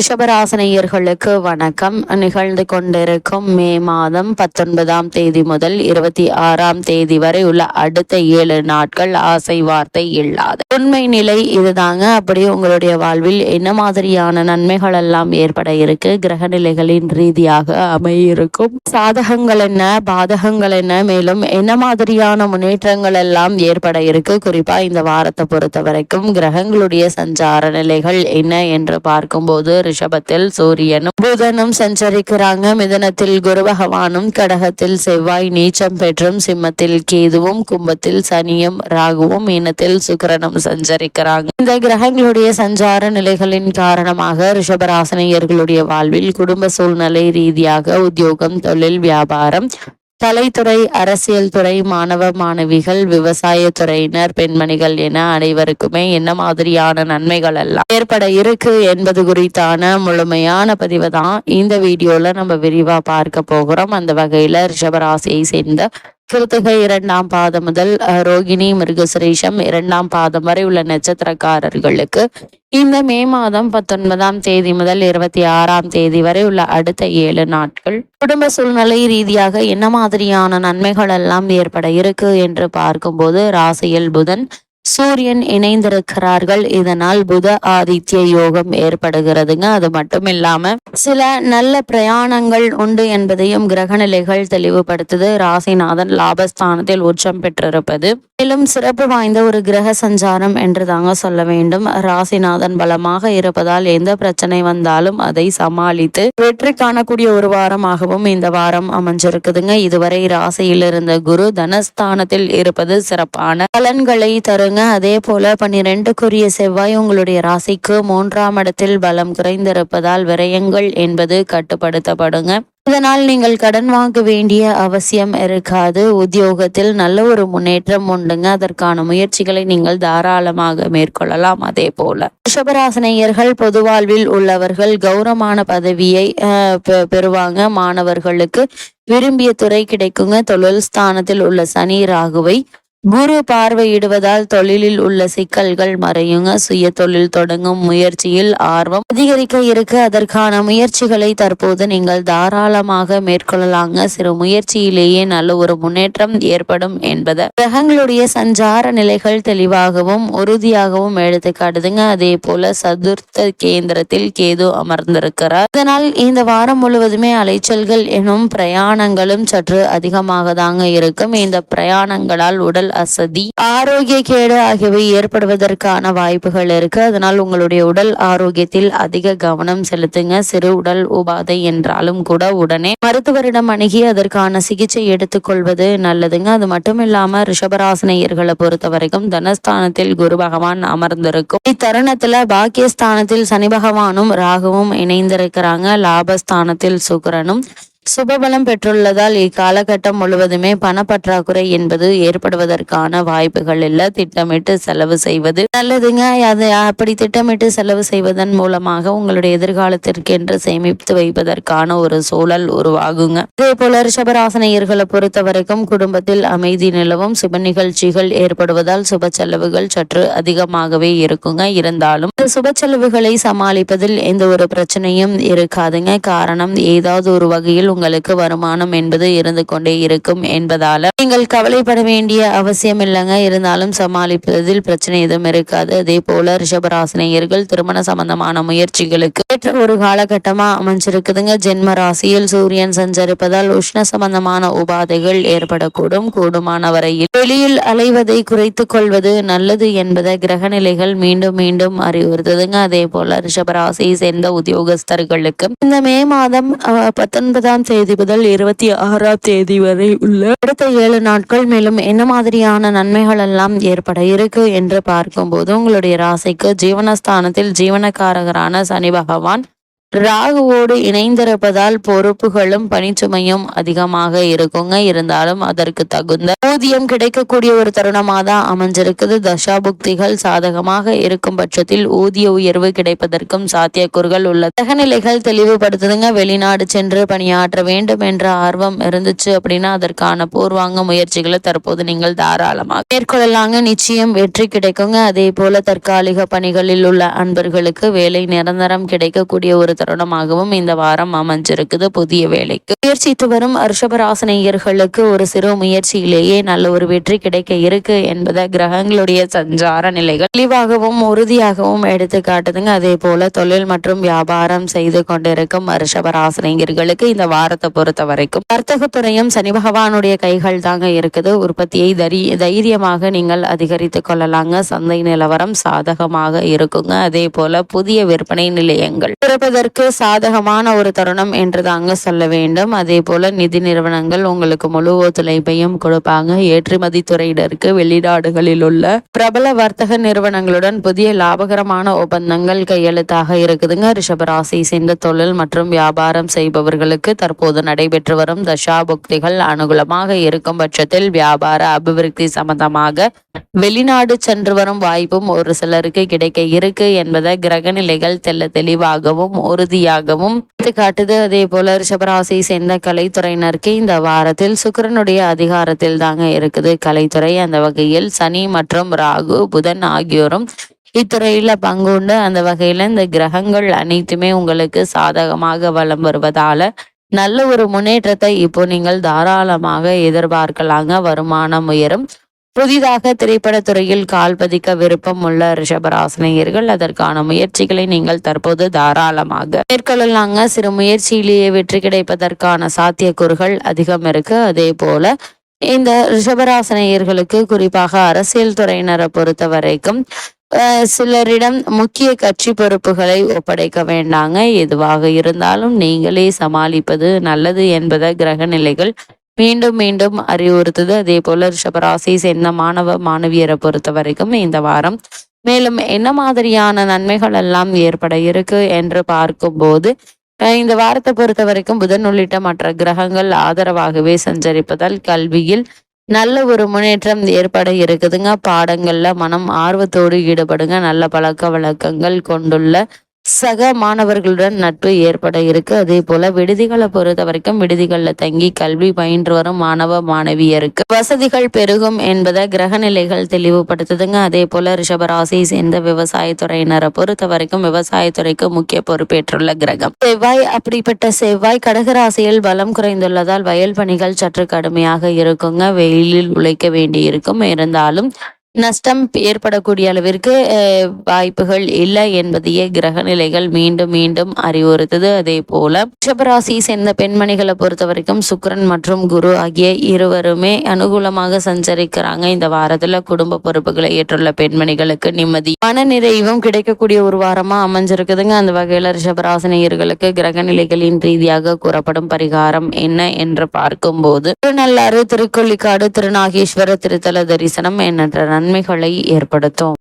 ரிஷபராசனையர்களுக்கு வணக்கம். நிகழ்ந்து கொண்டிருக்கும் மே மாதம் பத்தொன்பதாம் தேதி முதல் இருபத்தி ஆறாம் தேதி வரை உள்ள அடுத்த ஏழு நாட்கள் ஆசை வார்த்தை இல்லாத உண்மை நிலை இதுதாங்க. அப்படி உங்களுடைய வாழ்வில் என்ன மாதிரியான நன்மைகள் எல்லாம் ஏற்பட இருக்கு? கிரக நிலைகளின் ரீதியாக அமையிருக்கும். சாதகங்கள் என்ன? பாதகங்கள் என்ன? மேலும் என்ன மாதிரியான முன்னேற்றங்கள் எல்லாம் ஏற்பட இருக்கு? குறிப்பா இந்த வாரத்தை பொறுத்த வரைக்கும் கிரகங்களுடைய சஞ்சார நிலைகள் என்ன என்று பார்க்கும்போது ரிஷபத்தில் சூரியனும் புதனும் சஞ்சரிக்கிறாங்க. மிதனத்தில் குரு பகவானும் கடகத்தில் செவ்வாய் நீச்சம் பெற்றும் சிம்மத்தில் கேதுவும் கும்பத்தில் சனியும் ராகுவும் மீனத்தில் சுக்கரனும் சஞ்சரிக்கிறாங்க. இந்த கிரகங்களுடைய சஞ்சார நிலைகளின் காரணமாக ரிஷபராசனையர்களுடைய வாழ்வில் குடும்ப சூழ்நிலை ரீதியாக உத்தியோகம் தொழில் வியாபாரம் கலைத்துறை அரசியல் துறை மாணவ மாணவிகள் விவசாய துறையினர் பெண்மணிகள் என அனைவருக்குமே என்ன மாதிரியான நன்மைகள் எல்லாம் ஏற்பட இருக்கு என்பது குறித்தான முழுமையான பதிவு தான் இந்த வீடியோல நம்ம விரிவா பார்க்க போகிறோம். அந்த வகையில ரிஷபராசியை சேர்ந்த கிருத்திகை இரண்டாம் பாதம் முதல் ரோகிணி மிருகசுரேஷம் இரண்டாம் பாதம் வரை உள்ள நட்சத்திரக்காரர்களுக்கு இந்த மே மாதம் பத்தொன்பதாம் தேதி முதல் இருபத்தி ஆறாம் தேதி வரை உள்ள அடுத்த ஏழு நாட்கள் குடும்ப சூழ்நிலை ரீதியாக என்ன மாதிரியான நன்மைகள் எல்லாம் ஏற்பட இருக்கு என்று பார்க்கும்போது ராசியில் புதன் சூரியன் இணைந்திருக்கிறார்கள். இதனால் புத ஆதித்ய யோகம் ஏற்படுகிறதுங்க. அது மட்டும் இல்லாம சில நல்ல பிரயாணங்கள் உண்டு என்பதையும் கிரகநிலைகள் தெளிவுபடுத்துது. ராசிநாதன் லாபஸ்தானத்தில் உச்சம் பெற்றிருப்பது. மேலும் சிறப்பு வாய்ந்த ஒரு கிரக சஞ்சாரம் என்று தாங்க சொல்ல வேண்டும். ராசிநாதன் பலமாக இருப்பதால் எந்த பிரச்சனை வந்தாலும் அதை சமாளித்து வெற்றி காணக்கூடிய ஒரு வாரமாகவும் இந்த வாரம் அமைஞ்சிருக்குதுங்க. இதுவரை ராசியில் இருந்த குரு தனஸ்தானத்தில் இருப்பது சிறப்பான பலன்களை தருங்க. அதே போல பன்னிரெண்டுக்குரிய செவ்வாய் உங்களுடைய ராசிக்கு மூன்றாம் இடத்தில் பலம் குறைந்திருப்பதால் விரயங்கள் என்பது கட்டுப்படுத்தப்படுங்க. இதனால் நீங்கள் கடன் வாங்க வேண்டிய அவசியம் இருக்காது. உத்தியோகத்தில் நல்ல ஒரு முன்னேற்றம் உண்டுங்க. அதற்கான முயற்சிகளை நீங்கள் தாராளமாக மேற்கொள்ளலாம். அதே போல ரிஷபராசனையர்கள் பொது வாழ்வில் உள்ளவர்கள் கௌரவமான பதவியை பெ- பெறுவாங்க. மாணவர்களுக்கு விரும்பிய துறை கிடைக்குங்க. தொழில் ஸ்தானத்தில் உள்ள சனி ராகுவை குரு பார்வையிடுவதால் தொழிலில் உள்ள சிக்கல்கள் மறையுங்க. சுய தொழில் தொடங்கும் முயற்சியில் ஆர்வம் அதிகரிக்க இருக்கு. அதற்கான முயற்சிகளை தற்போது நீங்கள் தாராளமாக மேற்கொள்ளலாங்க. சிறு முயற்சியிலேயே நல்ல ஒரு முன்னேற்றம் ஏற்படும் என்பது. கிரகங்களுடைய சஞ்சார நிலைகள் தெளிவாகவும் உறுதியாகவும் எடுத்து காட்டுதுங்க அதே போல சதுர்த்த கேந்திரத்தில் கேது அமர்ந்திருக்கிறார். இதனால் இந்த வாரம் முழுவதுமே அலைச்சல்கள் எனும் பிரயாணங்களும் சற்று அதிகமாக தாங்க இருக்கும். இந்த பிரயாணங்களால் உடல் அசதி ஆரோக்கிய கேடு ஆகியவை ஏற்படுவதற்கான வாய்ப்புகள் இருக்கு. அதனால் உங்களுடைய உடல் ஆரோக்கியத்தில் அதிக கவனம் செலுத்துங்க. சிறு உடல் உபாதை என்றாலும் கூட உடனே மருத்துவரிடம் அணுகி அதற்கான சிகிச்சை எடுத்துக்கொள்வது நல்லதுங்க. அது மட்டும் இல்லாம ரிஷபராசனையர்களை பொறுத்த வரைக்கும் தனஸ்தானத்தில் குரு பகவான் அமர்ந்திருக்கும். இத்தருணத்துல பாக்கியஸ்தானத்தில் சனி பகவானும் ராகுவும் இணைந்திருக்கிறாங்க. லாபஸ்தானத்தில் சுக்கிரனும் சுபபலம் பெற்றுள்ளதால் இக்காலகட்டம் முழுவதுமே பணப்பற்றாக்குறை என்பது ஏற்படுவதற்கான வாய்ப்புகள் இல்ல. திட்டமிட்டு செலவு செய்வது நல்லதுங்க. அது அப்படி திட்டமிட்டு செலவு செய்வதன் மூலமாக உங்களுடைய எதிர்காலத்திற்கென்று சேமித்து வைப்பதற்கான ஒரு சூழல் உருவாகுங்க. இதே போல ரிஷபராசனையர்களை பொறுத்த வரைக்கும் குடும்பத்தில் அமைதி நிலவும் சுப நிகழ்ச்சிகள் ஏற்படுவதால் சுப செலவுகள் சற்று அதிகமாகவே இருக்குங்க. இருந்தாலும் சுப செலவுகளை சமாளிப்பதில் எந்த ஒரு பிரச்சனையும் இருக்காதுங்க. காரணம் ஏதாவது ஒரு வகையில் உங்களுக்கு வருமானம் என்பது இருந்து கொண்டே இருக்கும் என்பதால நீங்கள் கவலைப்பட வேண்டிய அவசியம் இல்லைங்க இருந்தாலும் சமாளிப்பதில் பிரச்சனை எதுவும் இருக்காது. அதே போல ரிஷபராசினியர்கள் திருமண சம்பந்தமான முயற்சிகளுக்கு ஏற்ற ஒரு காலகட்டமா அமைஞ்சிருக்குதுங்க. ஜென்ம ராசியில் சூரியன் சஞ்சரிப்பதால் உஷ்ண சம்பந்தமான உபாதைகள் ஏற்படக்கூடும். கூடுமான வரையில் வெளியில் அலைவதை குறைத்துக் கொள்வது நல்லது என்பதை கிரகநிலைகள் மீண்டும் மீண்டும் அறிவுறுத்துதுங்க. அதே போல ரிஷபராசியை சேர்ந்த உத்தியோகஸ்தர்களுக்கு இந்த மே மாதம் பத்தொன்பதாம் தேதி முதல் இருபத்தி ஆறாம் தேதி வரை உள்ள அடுத்த ஏழு நாட்கள் மேலும் என்ன மாதிரியான நன்மைகள் எல்லாம் ஏற்பட இருக்கு என்று பார்க்கும்போது உங்களுடைய ராசிக்கு ஜீவனஸ்தானத்தில் ஜீவனக்காரகரான சனி பகவான் ராகுவோடு இணைந்திருப்பதால் பொறுப்புகளும் பணிச்சுமையும் அதிகமாக இருக்குங்க. இருந்தாலும் அதற்கு தகுந்த ஊதியம் கிடைக்கக்கூடிய ஒரு தருணமாக தான் அமைஞ்சிருக்குது. தசாபுக்திகள் சாதகமாக இருக்கும் பட்சத்தில் ஊதிய உயர்வு கிடைப்பதற்கும் சாத்தியக்கூறுகள் உள்ள தகநிலைகள் தெளிவுபடுத்துதுங்க. வெளிநாடு சென்று பணியாற்ற வேண்டும் என்ற ஆர்வம் இருந்துச்சு அப்படின்னா அதற்கான பூர்வாங்க முயற்சிகளை தற்போது நீங்கள் தாராளமாக மேற்கொள்ளலாங்க. நிச்சயம் வெற்றி கிடைக்குங்க. அதே போல தற்காலிக பணிகளில் உள்ள அன்பர்களுக்கு வேலை நிரந்தரம் கிடைக்கக்கூடிய ஒரு தருணமாகவும் இந்த வாரம் அமைஞ்சிருக்குது புதிய வேலைக்கு. முயற்சித்து வரும் ரிஷபராசனையர்களுக்கு ஒரு சிறு முயற்சியிலேயே நல்ல ஒரு வெற்றி கிடைக்க இருக்கு என்பதை கிரகங்களுடைய சஞ்சார நிலைகள் தெளிவாகவும் உறுதியாகவும் எடுத்து காட்டுதுங்க. அதே போல தொழில் மற்றும் வியாபாரம் செய்து கொண்டிருக்கும் ரிஷபராசனையர்களுக்கு இந்த வாரத்தை பொறுத்த வரைக்கும் வர்த்தகத்துறையும் சனி பகவானுடைய கைகள் தாங்க இருக்குது. உற்பத்தியை தரி தைரியமாக நீங்கள் அதிகரித்து கொள்ளலாங்க. சந்தை நிலவரம் சாதகமாக இருக்குங்க. அதே போல புதிய விற்பனை நிலையங்கள் திறப்பதற்கு சாதகமான ஒரு தருணம் என்று தாங்க சொல்ல வேண்டும். அதே போல நிதி நிறுவனங்கள் உங்களுக்கு முழு ஒத்துழைப்பையும் கொடுப்பாங்க. ஏற்றுமதி துறையினருக்கு வெளிநாடுகளில் உள்ள பிரபல வர்த்தக நிறுவனங்களுடன் புதிய லாபகரமான ஒப்பந்தங்கள் கையெழுத்தாக இருக்குதுங்க. ரிஷபராசி சேர்ந்த தொழில் மற்றும் வியாபாரம் செய்பவர்களுக்கு தற்போது நடைபெற்று வரும் தசாபுக்திகள் அனுகூலமாக இருக்கும் பட்சத்தில் வியாபார அபிவிருத்தி சம்பந்தமாக வெளிநாடு சென்று வரும் வாய்ப்பும் ஒரு சிலருக்கு கிடைக்க இருக்கு என்பதை கிரக நிலைகள் தெல்ல தெளிவாகவும் உறுதியாகவும் காட்டுது அதே போல ரிஷபராசி சேர்ந்த கலைத்துறையினருக்கு இந்த வாரத்தில் சுக்கரனுடைய அதிகாரத்தில் தாங்க இருக்குது. கலைத்துறை அந்த வகையில் சனி மற்றும் ராகு புதன் ஆகியோரும் இத்துறையில பங்குண்டு அந்த வகையில இந்த கிரகங்கள் அனைத்துமே உங்களுக்கு சாதகமாக வலம் வருவதால நல்ல ஒரு முன்னேற்றத்தை இப்போ நீங்கள் தாராளமாக எதிர்பார்க்கலாங்க. வருமானம் உயரும். புதிதாக திரைப்படத்துறையில் கால் பதிக்க விருப்பம் உள்ள ரிஷபராசினியர்கள் அதற்கான முயற்சிகளை நீங்கள் தற்போது தாராளமாக மேற்கொள்ளலாங்க. சிறு முயற்சியிலேயே வெற்றி கிடைப்பதற்கான சாத்தியக்கூறுகள் அதிகம் இருக்கு. அதே போல இந்த ரிஷபராசனையர்களுக்கு குறிப்பாக அரசியல் துறையினரை பொறுத்த வரைக்கும் சிலரிடம் முக்கிய கட்சி பொறுப்புகளை ஒப்படைக்க வேண்டாங்க. எதுவாக இருந்தாலும் நீங்களே சமாளிப்பது நல்லது என்பதை கிரக நிலைகள் மீண்டும் மீண்டும் அறிவுறுத்துது. அதே போல ரிஷபராசி சேர்ந்த மாணவ மாணவியரை பொறுத்த வரைக்கும் இந்த வாரம். மேலும் என்ன மாதிரியான நன்மைகள் எல்லாம் ஏற்பட இருக்கு என்று பார்க்கும்போது இந்த வாரத்தை பொறுத்த வரைக்கும் புதன் உள்ளிட்ட மற்ற கிரகங்கள் ஆதரவாகவே சஞ்சரிப்பதால் கல்வியில் நல்ல ஒரு முன்னேற்றம் ஏற்பட இருக்குதுங்க. பாடங்கள்ல மனம் ஆர்வத்தோடு ஈடுபடுங்க. நல்ல பழக்க வழக்கங்கள் கொண்டுள்ள சக மாணவர்களுடன் நட்பு ஏற்பட இருக்கு. அதே போல விடுதிகளை பொறுத்த வரைக்கும் விடுதிகள்ல தங்கி கல்வி பயின்று வரும் மாணவ மாணவியருக்கு வசதிகள் பெருகும் என்பதை கிரக நிலைகள் தெளிவுபடுத்துதுங்க. அதே போல ரிஷபராசி சேர்ந்த விவசாயத்துறையினரை பொறுத்த வரைக்கும் விவசாயத்துறைக்கு முக்கிய பொறுப்பேற்றுள்ள கிரகம். செவ்வாய் அப்படிப்பட்ட செவ்வாய் கடகராசியில் பலம் குறைந்துள்ளதால் வயல் பணிகள் சற்று கடுமையாக இருக்குங்க. வெயிலில் உழைக்க வேண்டி இருக்கும் இருந்தாலும் நஷ்டம் ஏற்படக்கூடிய அளவிற்கு வாய்ப்புகள் இல்லை என்பதையே கிரக நிலைகள் மீண்டும் மீண்டும் அறிவுறுத்துது. அதே போல ரிஷபராசி சேர்ந்த பெண்மணிகளை பொறுத்த வரைக்கும் சுக்கரன் மற்றும் குரு ஆகிய இருவருமே அனுகூலமாக சஞ்சரிக்கிறாங்க. இந்த வாரத்துல குடும்ப பொறுப்புகளை ஏற்றுள்ள பெண்மணிகளுக்கு நிம்மதி மன நிறைவும் கிடைக்கக்கூடிய ஒரு வாரமா அமைஞ்சிருக்குதுங்க. அந்த வகையில ரிஷபராசினியர்களுக்கு கிரக நிலைகளின் ரீதியாக கூறப்படும் பரிகாரம் என்ன என்று பார்க்கும்போது திருநள்ளாறு திருக்கொள்ளிக்காடு திருநாகேஸ்வர திருத்தல தரிசனம் எண்ணற்ற நன்மைகளை ஏற்படுத்தும்.